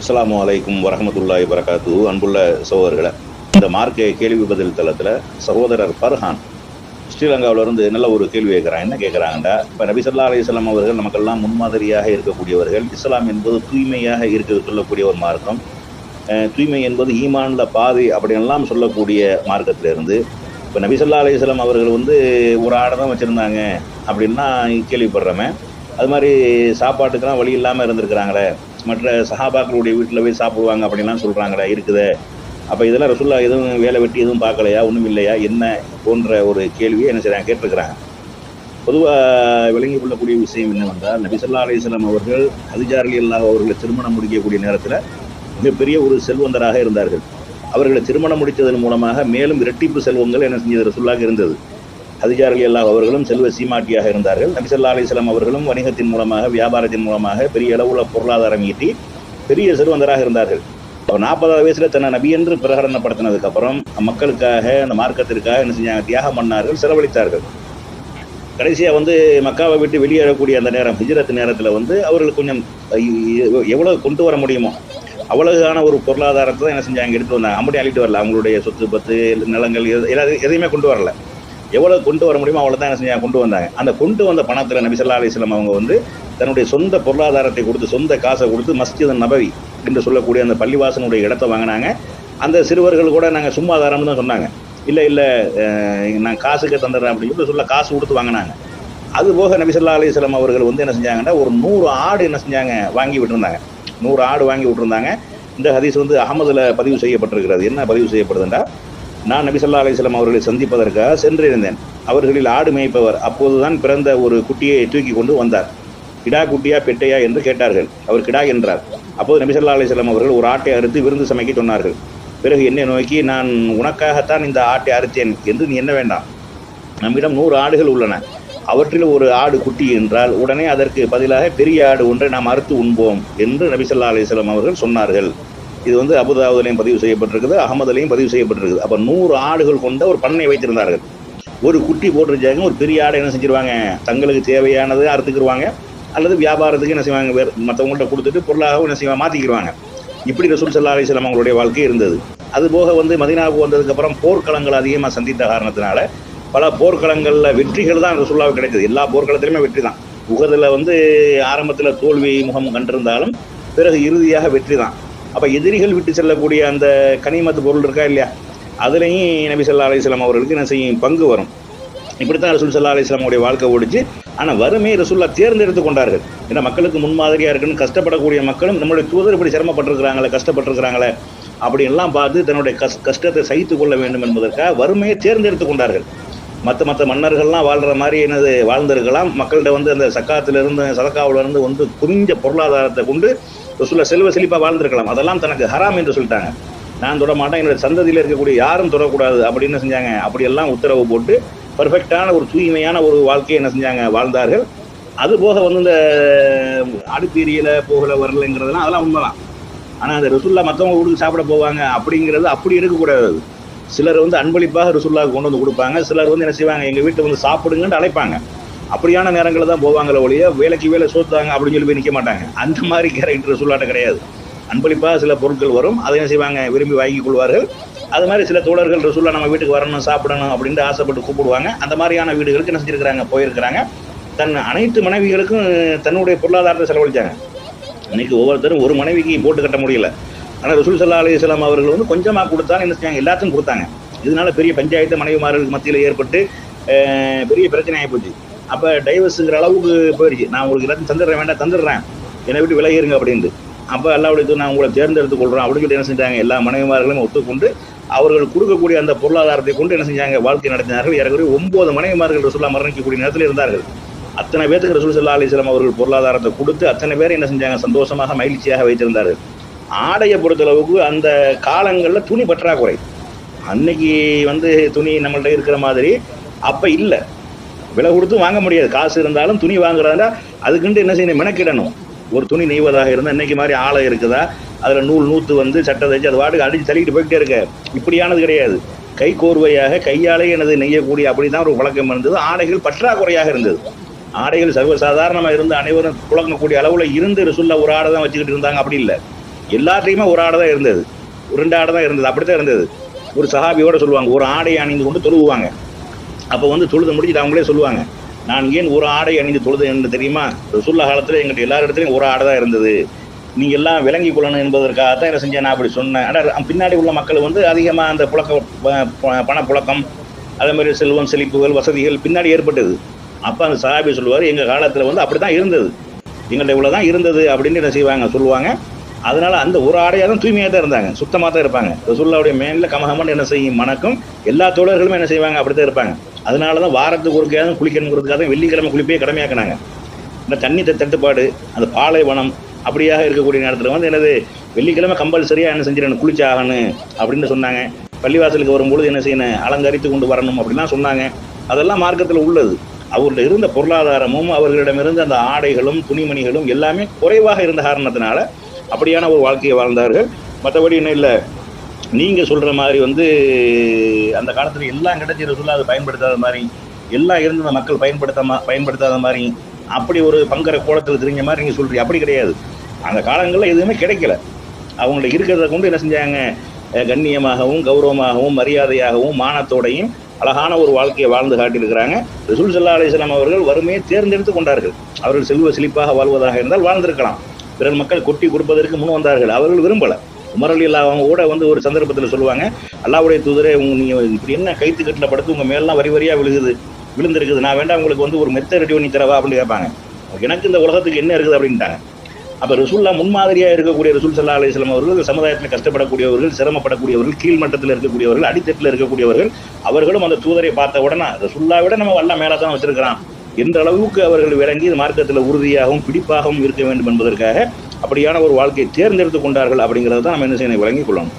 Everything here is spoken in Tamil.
அஸ்லாம் அலைக்கும் வரமத்துல்லாய் வரகாத்து அன்புள்ள சகோதரர்களை இந்த மார்க்க கேள்வி பதில் தளத்தில் சகோதரர் பர்ஹான் ஸ்ரீலங்காவிலிருந்து நல்ல ஒரு கேள்வி கேட்குறாங்க என்ன கேட்குறாங்கடா இப்போ நபிசல்லா ஸல்லல்லாஹு அவர்கள் நமக்கெல்லாம் முன்மாதிரியாக இருக்கக்கூடியவர்கள் இஸ்லாம் என்பது தூய்மையாக இருக்க சொல்லக்கூடிய ஒரு மார்க்கம். தூய்மை என்பது ஈமான்ல பாதி அப்படின்லாம் சொல்லக்கூடிய மார்க்கத்திலிருந்து இப்போ நபிசல்லா ஸல்லல்லாஹு அவர்கள் வந்து ஒரு ஆடை தான் வச்சுருந்தாங்க அப்படின்னா கேள்விப்படுறோமே. அது மாதிரி சாப்பாட்டுக்கெல்லாம் வழி இல்லாமல் இருந்திருக்கிறாங்களே. மற்ற சஹாபாக்களுடைய வீட்டில் போய் சாப்பிடுவாங்க அப்படின்லாம் சொல்கிறாங்கடா இருக்குது. அப்போ இதெல்லாம் ரசுல்லா எதுவும் வேலை வெட்டி எதுவும் பார்க்கலையா? ஒன்றும் இல்லையா? என்ன? போன்ற ஒரு கேள்வியை என்ன செய்றாங்க? கேட்டிருக்கிறாங்க. பொதுவாக விளங்கி கொள்ளக்கூடிய விஷயம் என்னவென்றால் நபிசல்லா அலிஸ்லாம் அவர்கள் ஹதிஜா ரலியல்லாஹு அவர்களை திருமணம் முடிக்கக்கூடிய நேரத்தில் மிகப்பெரிய ஒரு செல்வந்தராக இருந்தார்கள். அவர்களை திருமணம் முடித்ததன் மூலமாக மேலும் இரட்டிப்பு செல்வங்கள் என்ன செஞ்சது? ரசுல்லாக இருந்தது. அதிகாரிகள் எல்லா அவர்களும் செல்வ சீமாட்டியாக இருந்தார்கள். நபி அலிஸ்லாம் அவர்களும் வணிகத்தின் மூலமாக வியாபாரத்தின் மூலமாக பெரிய அளவுல பொருளாதாரம் ஈட்டி பெரிய செல்வந்தராக இருந்தார்கள். அவர் நாற்பதாவது வயசுல தன்னை நபி என்று பிரகடனப்படுத்தினதுக்கு அப்புறம் மக்களுக்காக அந்த மார்க்கத்திற்காக என்ன செஞ்சாங்க? தியாகம் பண்ணார்கள் செலவழித்தார்கள். கடைசியாக வந்து மக்காவை விட்டு வெளியேறக்கூடிய அந்த நேரம் ஹிஜ்ரத் நேரத்தில் வந்து அவர்கள் கொஞ்சம் எவ்வளோ எவ்வளவு கொண்டு வர முடியுமோ அவ்வளவுக்கான ஒரு பொருளாதாரத்தை தான் என்ன செஞ்சாங்க எடுத்து வந்தாங்க. அப்படி அழிட்டு வரல. அவங்களுடைய சொத்து பத்து நிலங்கள் எது- எதையுமே கொண்டு வரல. எவ்வளவு கொண்டு வர முடியுமோ அவ்வளோ தான் என்ன செஞ்சாங்க கொண்டு வந்தாங்க. அந்த கொண்டு வந்த பணத்துல நபி ஸல்லல்லாஹு அலைஹி அவங்க வந்து தன்னுடைய சொந்த பொருளாதாரத்தை கொடுத்து சொந்த காசை கொடுத்து மஸ்ஜித் நபவி என்று சொல்லக்கூடிய அந்த பள்ளிவாசனுடைய இடத்தை வாங்கினாங்க. அந்த சிறுவர்கள் கூட நாங்கள் சும்மாதாரம்னு தான் சொன்னாங்க. இல்லை இல்லை நான் காசுக்கு தந்துடுறேன் அப்படின்னு சொல்லி சொல்ல காசு கொடுத்து வாங்கினாங்க. அது போக நபிசல்லா அலிஸ்லாம் அவர்கள் வந்து என்ன செஞ்சாங்கன்னா ஒரு நூறு ஆடு என்ன செஞ்சாங்க வாங்கி விட்டுருந்தாங்க. நூறு ஆடு வாங்கி விட்டுருந்தாங்க. இந்த ஹதீஸ் வந்து அகமதில் பதிவு செய்யப்பட்டிருக்கிறது. என்ன பதிவு செய்யப்படுதுன்னா நான் நபிசல்லா அலிஸ்லாம் அவர்களை சந்திப்பதற்காக சென்றிருந்தேன். அவர்களில் ஆடு மேய்ப்பவர் அப்போதுதான் பிறந்த ஒரு குட்டியை தூக்கி கொண்டு வந்தார். கிடா குட்டியா பெட்டையா என்று கேட்டார்கள். அவர் கிடா என்றார். அப்போது நபிசல்லா அலிஸ்லாம் அவர்கள் ஒரு ஆட்டை அறுத்து விருந்து சமைக்க சொன்னார்கள். பிறகு என்னை நோக்கி நான் உனக்காகத்தான் இந்த ஆட்டை அறுத்தேன் என்று நீ என்ன வேண்டாம். நம்மிடம் நூறு ஆடுகள் உள்ளன. அவற்றில் ஒரு ஆடு குட்டி என்றால் உடனே அதற்கு பதிலாக பெரிய ஆடு ஒன்றை நாம் அறுத்து உண்போம் என்று நபிசல்லா அலிஸ்லாம் அவர்கள் சொன்னார்கள். இது வந்து அபுதாபுலையும் பதிவு செய்யப்பட்டிருக்குது அகமதுலையும் பதிவு செய்யப்பட்டிருக்குது. அப்போ நூறு ஆடுகள் கொண்ட ஒரு பண்ணை வைத்திருந்தார்கள். ஒரு குட்டி போட்டிருச்சாங்க ஒரு பெரிய ஆடை என்ன செஞ்சிருவாங்க? தங்களுக்கு தேவையானது அறுத்துக்கிடுவாங்க அல்லது வியாபாரத்துக்கு என்ன செய்வாங்க? வேறு மற்றவங்கள்ட்ட கொடுத்துட்டு பொருளாகவும் என்ன செய்வாங்க? மாற்றிக்கிடுவாங்க இப்படி ரசூல் சல்லா அலிஸ்லாம் அவங்களுடைய வாழ்க்கை இருந்தது. அது போக வந்து மதினாவுக்கு வந்ததுக்கப்புறம் போர்க்களங்கள் அதிகமாக சந்தித்த காரணத்தினால பல போர்க்களங்களில் வெற்றிகள் தான் ரசூல்லாவுக்கு கிடைத்தது எல்லா போர்க்களத்திலுமே வெற்றி தான். உகதில் வந்து ஆரம்பத்தில் தோல்வி முகம் கண்டிருந்தாலும் பிறகு இறுதியாக வெற்றி தான். அப்போ எதிரிகள் விட்டு செல்லக்கூடிய அந்த கனிமத்து பொருள் இருக்கா இல்லையா? அதுலேயும் நபி சொல்லா அலிஸ்லாம் அவர்களுக்கு என்ன செய்யும்? பங்கு வரும். இப்படித்தான் ரசூல் சல்லா அலிஸ்லாமுடைய வாழ்க்கை ஓடிச்சு. ஆனால் வறுமையை ரசூல்லா தேர்ந்தெடுத்து கொண்டார்கள். ஏன்னா மக்களுக்கு முன்மாதிரியாக இருக்குன்னு கஷ்டப்படக்கூடிய மக்களும் நம்மளுடைய தூதர் இப்படி சிரமப்பட்டிருக்கிறாங்களே கஷ்டப்பட்டிருக்கிறாங்களே அப்படின்லாம் பார்த்து தன்னுடைய கஷ் கஷ்டத்தை சகித்து கொள்ள வேண்டும் என்பதற்காக வறுமையை தேர்ந்தெடுத்து கொண்டார்கள். மற்ற மற்ற மன்னர்கள்லாம் வாழ்கிற மாதிரி என்னது வாழ்ந்திருக்கலாம். மக்கள்கிட்ட வந்து அந்த சக்காத்திலிருந்து சதக்காவிலிருந்து வந்து குறிஞ்ச பொருளாதாரத்தை கொண்டு ரசூல்லா செல்வ செழிப்பாக வாழ்ந்திருக்கலாம். அதெல்லாம் தனக்கு ஹராம் என்று சொல்லிட்டாங்க. நான் தொட மாட்டேன் என்னுடைய சந்ததியில் இருக்கக்கூடிய யாரும் தொடக்கூடாது அப்படின்னு செஞ்சாங்க? அப்படியெல்லாம் உத்தரவு போட்டு பர்ஃபெக்டான ஒரு தூய்மையான ஒரு வாழ்க்கையை என்ன செஞ்சாங்க? வாழ்ந்தார்கள். அது போக வந்து இந்த அடுப்பீரியல போகல வரலைங்கிறதெல்லாம் அதெல்லாம் உண்மைதான். ஆனால் அந்த ரசுல்லா மற்றவங்க வீட்டுக்கு சாப்பிட போவாங்க அப்படிங்கிறது அப்படி இருக்கக்கூடாது சிலர் வந்து அன்பளிப்பாக ரசுல்லாவுக்கு கொண்டு வந்து கொடுப்பாங்க. சிலர் வந்து என்ன செய்வாங்க? எங்கள் வீட்டை வந்து சாப்பிடுங்கன்னு அழைப்பாங்க. அப்படியான நேரங்களில் தான் போவாங்களே ஒழிய வேலைக்கு வேலை சோத்தாங்க அப்படின்னு சொல்லி போய் நிற்க மாட்டாங்க. அந்த மாதிரி கேரக்டர் ரசுல்லாட்ட கிடையாது. அன்பளிப்பாக சில பொருட்கள் வரும். அதை என்ன செய்வாங்க? விரும்பி வாங்கி கொள்வார்கள். அது மாதிரி சில தோழர்கள் ரசூல்லா நம்ம வீட்டுக்கு வரணும் சாப்பிடணும் அப்படின்ட்டு ஆசைப்பட்டு கூப்பிடுவாங்க. அந்த மாதிரியான வீடுகளுக்கு என்ன செஞ்சிருக்கிறாங்க? போயிருக்கிறாங்க. தன் அனைத்து மனைவிகளுக்கும் தன்னுடைய பொருளாதாரத்தை செலவழித்தாங்க இன்னைக்கு ஒவ்வொருத்தரும் ஒரு மனைவிக்கு போட்டு கட்ட முடியல. ஆனால் ரசூல் சல்லா அலிஸ்லாம் அவர்கள் வந்து கொஞ்சமாக கொடுத்தாங்க என்ன செஞ்சாங்க? எல்லாத்தையும் கொடுத்தாங்க. இதனால பெரிய பஞ்சாயத்து மனைவிமார்களுக்கு மத்தியில் ஏற்பட்டு பெரிய பிரச்சனை ஆகிப்போச்சு அப்போ டைவர்ஸுங்கிற அளவுக்கு போயிடுச்சு. நான் உங்களுக்கு எல்லாத்தையும் தந்துடுறேன் வேண்டாம் தந்துடுறேன். என்னை விட்டு விலகிருங்க அப்படின்ட்டு. அப்போ அல்லாவுடைய நான் உங்களை தேர்ந்தெடுத்துக் கொள்கிறோம் அப்படின்னு சொல்லி என்ன செஞ்சாங்க? எல்லா மனைவிமார்களும் ஒத்துக்கொண்டு அவர்கள் கொடுக்கக்கூடிய அந்த பொருளாதாரத்தை கொண்டு என்ன செஞ்சாங்க? வாழ்க்கை நடத்தினார்கள். ஏறக்குறைய ஒன்பது மனைவிமார்கள் ரசூல்லா மரணிக்கக்கூடிய நேரத்தில் இருந்தார்கள். அத்தனை பேருக்கு ரசூல் சல்லா அலிஸ்லாம் அவர்கள் பொருளாதாரத்தை கொடுத்து அத்தனை பேர் என்ன செஞ்சாங்க? சந்தோஷமாக மகிழ்ச்சியாக வைத்திருந்தார்கள். ஆடையை பொறுத்தளவுக்கு அந்த காலங்களில் துணி பற்றாக்குறை. அன்னைக்கு வந்து துணி நம்மள்ட்ட இருக்கிற மாதிரி அப்போ இல்லை. விலை கொடுத்து வாங்க முடியாது. காசு இருந்தாலும் துணி வாங்குறதா அதுக்குன்ட்டு என்ன செய்யணும்? மெனக்கிடணும். ஒரு துணி நெய்வதாக இருந்தால் இன்னைக்கு மாதிரி ஆலை இருக்குதா? அதில் நூல் நூற்று வந்து சட்டை தைச்சு அது வாட்டுக்கு அடிச்சு தள்ளிக்கிட்டு போய்கிட்டே இருக்க. இப்படியானது கிடையாது. கை கோர்வையாக கையாலே எனது நெய்யக்கூடிய அப்படி தான் ஒரு பழக்கம் இருந்தது. ஆடைகள் பற்றாக்குறையாக இருந்தது. ஆடைகள் சர்வசாதாரணமாக இருந்து அனைவரும் புழங்கக்கூடிய அளவில் இருந்து ரசுல்லா ஒரு ஆடை தான் வச்சுக்கிட்டு இருந்தாங்க. அப்படி இல்லை. எல்லாத்தையுமே ஒரு ஆடை தான் இருந்தது. ரெண்டு ஆடை தான் இருந்தது. அப்படி தான் இருந்தது. ஒரு சஹாபியோட சொல்லுவாங்க ஒரு ஆடை அணிந்து கொண்டு தொழுவாங்க அப்போ வந்து தொழுது முடிச்சுட்டு அவங்களே சொல்லுவாங்க. நான் ஏன் ஒரு ஆடை அணிந்து தொழுது என்று தெரியுமா? ரசூல்லா காலத்தில் எங்கள்கிட்ட எல்லா இடத்துலையும் ஒரு ஆடை தான் இருந்தது. நீங்கள் எல்லாம் விளங்கி கொள்ளணும் என்பதற்காக தான் என்ன செஞ்சேன் நான் அப்படி சொன்னேன். ஆனால் பின்னாடி உள்ள மக்கள் வந்து அதிகமாக அந்த புழக்க ப- பணப்புழக்கம் அதே மாதிரி செல்வம் செழிப்புகள் வசதிகள் பின்னாடி ஏற்பட்டது. அப்போ அந்த சஹாபி சொல்லுவார் எங்கள் காலத்தில் வந்து அப்படி தான் இருந்தது. எங்கள்கிட்ட இவ்வளோ தான் இருந்தது அப்படின்னு என்ன செய்வாங்க சொல்லுவாங்க. அதனால் அந்த ஒரு ஆடையாக தான் தூய்மையாக தான் இருந்தாங்க. சுத்தமாக தான் இருப்பாங்க. ரசுல்லாவுடைய மேனில் கமகமன் என்ன செய்யும்? மணக்கும். எல்லா தோழர்களுமே என்ன செய்வாங்க? அப்படி தான் இருப்பாங்க. அதனால தான் வாரத்துக்கு ஒருக்கையாவது குளிக்கணுங்கிறதுக்காக தான் வெள்ளிக்கிழமை குளிப்பே கடமையாக்கினாங்க. இந்த தண்ணி த- தட்டுப்பாடு அந்த பாலைவனம் அப்படியாக இருக்கக்கூடிய நேரத்தில் வந்து என்னது வெள்ளிக்கிழமை கம்பல்சரியாக என்ன செஞ்சிடணும் குளிச்சாகணும் அப்படின்னு சொன்னாங்க. பள்ளிவாசலுக்கு வரும்பொழுது என்ன செய்யணும் அலங்கரித்து கொண்டு வரணும் அப்படிலாம் சொன்னாங்க. அதெல்லாம் மார்க்கத்தில் உள்ளது. அவர்கிட்ட இருந்த பொருளாதாரமும் அவர்களிடமிருந்த அந்த ஆடைகளும் துணிமணிகளும் எல்லாமே குறைவாக இருந்த காரணத்தினால அப்படியான ஒரு வாழ்க்கையை வாழ்ந்தார்கள். மற்றபடி என்ன இல்லை நீங்கள் சொல்கிற மாதிரி வந்து அந்த காலத்தில் எல்லாம் கிடைச்ச ரசூல்லா அதை பயன்படுத்தாத மாதிரி எல்லாம் இருந்த மக்கள் பயன்படுத்தாம பயன்படுத்தாத மாதிரி அப்படி ஒரு பங்கரை கோலத்தில் தெரிஞ்ச மாதிரி நீங்கள் சொல்கிறீங்க அப்படி கிடையாது. அந்த காலங்களில் எதுவுமே கிடைக்கல. அவங்கள இருக்கிறத கொண்டு என்ன செஞ்சாங்க? கண்ணியமாகவும் கௌரவமாகவும் மரியாதையாகவும் மானத்தோடையும் அழகான ஒரு வாழ்க்கையை வாழ்ந்து காட்டியிருக்கிறாங்க. ரசூல் சல்லா அலிஸ்லாம் அவர்கள் வறுமையை தேர்ந்தெடுத்து கொண்டார்கள். அவர்கள் செல்வ செழிப்பாக வாழ்வதாக இருந்தால் வாழ்ந்திருக்கலாம். பிறர் மக்கள் கொட்டி கொடுப்பதற்கு முன் வந்தார்கள். அவர்கள் விரும்பல. உமர் அலி அல்லா அவங்க கூட வந்து ஒரு சந்தர்ப்பத்தில் சொல்லுவாங்க அல்லாவுடைய தூதரே உங்க நீங்க இப்படி என்ன கைத்து கட்டில் படுத்து உங்க மேலாம் வரி வரியா விழுகுது விழுந்திருக்குது. நான் வேண்டாம் உங்களுக்கு வந்து ஒரு மெத்த ரெடி பண்ணி தரவா? அப்படின்னு கேட்பாங்க. எனக்கு இந்த உலகத்துக்கு என்ன இருக்குது? அப்படின்ட்டாங்க. அப்போ ரசூல்லா முன்மாதிரியாக இருக்கக்கூடிய ரசூல் சல்லா அலிஸ்லாம் அவர்கள் சமுதாயத்தில் கஷ்டப்படக்கூடியவர்கள் சிரமப்படக்கூடியவர்கள் கீழ்மட்டத்தில் இருக்கக்கூடியவர்கள் அடித்தட்டில் இருக்கக்கூடியவர்கள் அவர்களும் அந்த தூதரை பார்த்த உடனே ரசூல்லா விட நம்ம வல்ல மேலே தான் வச்சிருக்கிறான். என்ற அளவுக்கு அவர்கள் விளங்கி இந்த மார்க்கத்தில் உறுதியாகவும் பிடிப்பாகவும் இருக்க வேண்டும் என்பதற்காக அப்படியான ஒரு வாழ்க்கையை தேர்ந்தெடுத்து கொண்டார்கள் அப்படிங்கிறத தான் நம்ம என்ன செய்யணும்? விளங்கிக் கொள்ளணும்.